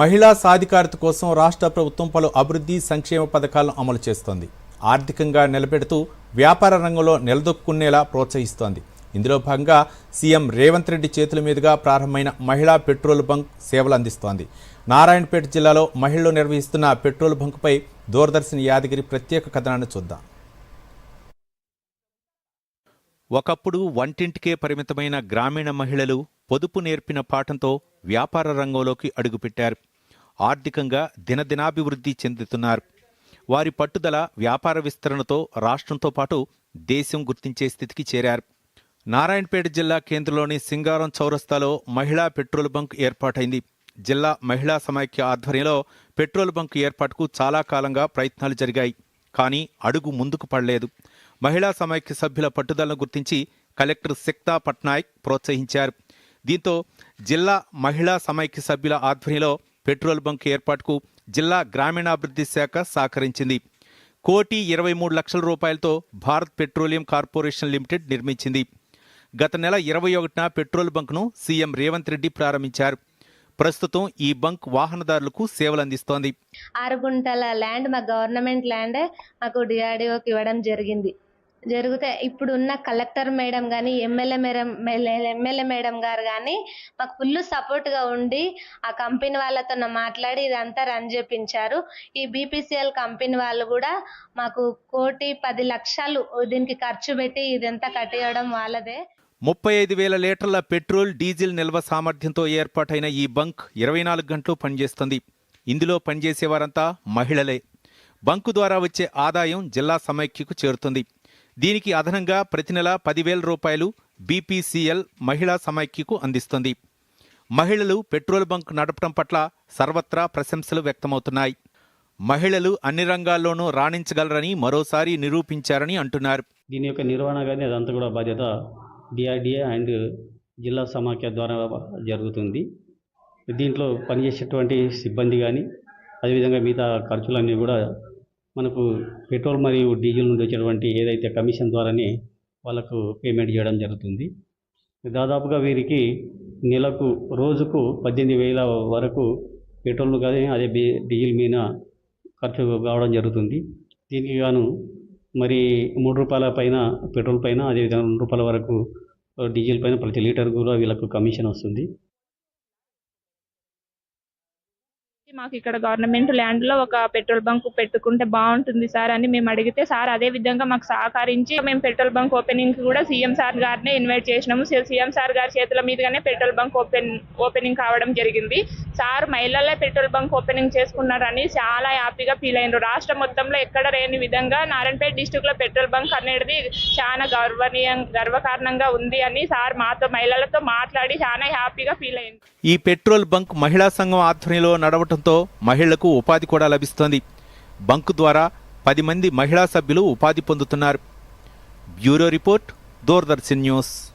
మహిళా సాధికారత కోసం రాష్ట్ర ప్రభుత్వం పలు అభివృద్ధి సంక్షేమ పథకాలను అమలు చేస్తోంది. ఆర్థికంగా నిలబెడుతూ వ్యాపార రంగంలో నిలదొక్కునేలా ప్రోత్సహిస్తోంది. ఇందులో భాగంగా సీఎం రేవంత్ రెడ్డి చేతుల మీదుగా ప్రారంభమైన మహిళా పెట్రోల్ బంక్ సేవలు అందిస్తోంది. నారాయణపేట జిల్లాలో మహిళలు నిర్వహిస్తున్న పెట్రోల్ బంక్పై దూరదర్శన్ యాదగిరి ప్రత్యేక కథనాన్ని చూద్దాం. ఒకప్పుడు వంటింటికే పరిమితమైన గ్రామీణ మహిళలు పొదుపు నేర్పిన పాఠంతో వ్యాపార రంగంలోకి అడుగుపెట్టారు. ఆర్థికంగా దినదినాభివృద్ధి చెందుతున్నారు. వారి పట్టుదల వ్యాపార విస్తరణతో రాష్ట్రంతో పాటు దేశం గుర్తించే స్థితికి చేరారు. నారాయణపేట జిల్లా కేంద్రంలోని సింగారం చౌరస్తాలో మహిళా పెట్రోల్ బంక్ ఏర్పాటైంది. జిల్లా మహిళా సమైక్య ఆధ్వర్యంలో పెట్రోల్ బంక్ ఏర్పాటుకు చాలా కాలంగా ప్రయత్నాలు జరిగాయి. కానీ అడుగు ముందుకు పడలేదు. మహిళా సమైక్య సభ్యుల పట్టుదలను గుర్తించి కలెక్టర్ సిక్తా పట్నాయక్ ప్రోత్సహించారు. దీంతో జిల్లా మహిళా సమైక్య సభ్యుల ఆధ్వర్యంలో పెట్రోల్ బంక్ ఏర్పాటుకు జిల్లా గ్రామీణాభివృద్ధి శాఖ సహకరించింది. కోటి ఇరవై మూడు లక్షల రూపాయలతో భారత్ పెట్రోలియం కార్పొరేషన్ లిమిటెడ్ నిర్మించింది. గత నెల ఇరవై ఒకటిన పెట్రోల్ బంక్ను సీఎం రేవంత్ రెడ్డి ప్రారంభించారు. ప్రస్తుతం ఈ బంక్ వాహనదారులకు సేవలు అందిస్తోంది ఆరు గుంటల ల్యాండ్ మా గవర్నమెంట్ ల్యాండ్ మాకు డిఆర్డిఓకి ఇవ్వడం జరిగింది. జరిగితే ఇప్పుడున్న కలెక్టర్ మేడం కానీ ఎమ్మెల్యే మేడం ఎమ్మెల్యే మేడం గారు కానీ మాకు ఫుల్ సపోర్ట్గా ఉండి ఆ కంపెనీ వాళ్ళతో మాట్లాడి ఇదంతా రన్ చేపించారు. ఈ బీపీసీఎల్ కంపెనీ వాళ్ళు కూడా మాకు కోటి పది లక్షలు దీనికి ఖర్చు పెట్టి ఇదంతా కట్టేయడం వాళ్ళదే. ముప్పై ఐదు వేల లీటర్ల పెట్రోల్ డీజిల్ నిల్వ సామర్థ్యంతో ఏర్పాటైన ఈ బంక్ ఇరవై నాలుగు గంటలు పనిచేస్తుంది. ఇందులో పనిచేసేవారంతా మహిళలే. బంకు ద్వారా వచ్చే ఆదాయం జిల్లా సమైక్యకు చేరుతుంది. దీనికి అదనంగా ప్రతి నెల పదివేల రూపాయలు బీపీసీఎల్ మహిళా సమైక్యకు అందిస్తుంది. మహిళలు పెట్రోల్ బంక్ నడపడం పట్ల సర్వత్రా ప్రశంసలు వ్యక్తమవుతున్నాయి. మహిళలు అన్ని రంగాల్లోనూ రాణించగలరని మరోసారి నిరూపించారని అంటున్నారు. దీని యొక్క నిర్వహణ కానీ అదంతా కూడా బాధ్యత డిఆర్డిఏ అండ్ జిల్లా సమాఖ్య ద్వారా జరుగుతుంది. దీంట్లో పనిచేసేటువంటి సిబ్బంది కానీ అదేవిధంగా మిగతా ఖర్చులన్నీ కూడా మనకు పెట్రోల్ మరియు డీజిల్ నుండి వచ్చేటువంటి ఏదైతే కమిషన్ ద్వారానే వాళ్ళకు పేమెంట్ చేయడం జరుగుతుంది. దాదాపుగా వీరికి నెలకు రోజుకు పద్దెనిమిది వేల వరకు పెట్రోల్ కానీ అదే డీజిల్ మీద ఖర్చు కావడం జరుగుతుంది. దీనికి గాను మరి మూడు రూపాయల పైన పెట్రోల్ పైన అదేవిధంగా రెండు రూపాయల వరకు డీజిల్ పైన ప్రతి లీటర్ కూడా వీళ్ళకు కమిషన్ వస్తుంది. మాకు ఇక్కడ గవర్నమెంట్ ల్యాండ్లో ఒక పెట్రోల్ బంక్ పెట్టుకుంటే బాగుంటుంది సార్ అని మేము అడిగితే సార్ అదే విధంగా మాకు సహకరించి మేము పెట్రోల్ బంక్ ఓపెనింగ్ కూడా సీఎం సార్ గారినే ఇన్వైట్ చేసినాము. సీఎం సార్ గారి చేతుల మీదుగానే పెట్రోల్ బంక్ ఓపెన్ ఓపెనింగ్ కావడం జరిగింది. సార్ మహిళలే పెట్రోల్ బంక్ ఓపెనింగ్ చేసుకున్నారని చాలా హ్యాపీగా ఫీల్ అయినారు రాష్ట్రం మొత్తంలో ఎక్కడ లేని విధంగా నారాయణపేట డిస్టిక్లో పెట్రోల్ బంక్ అనేది చాలా గర్వనీయం గర్వకారణంగా ఉంది అని సార్ మాతో మహిళలతో మాట్లాడి చాలా హ్యాపీగా ఫీల్ అయింది ఈ పెట్రోల్ బంక్ మహిళా సంఘం ఆధ్వర్యంలో నడవటంతో మహిళలకు ఉపాధి కూడా లభిస్తోంది. బంక్ ద్వారా పది మంది మహిళా సభ్యులు ఉపాధి పొందుతున్నారు. Bureau report Doordarshan news.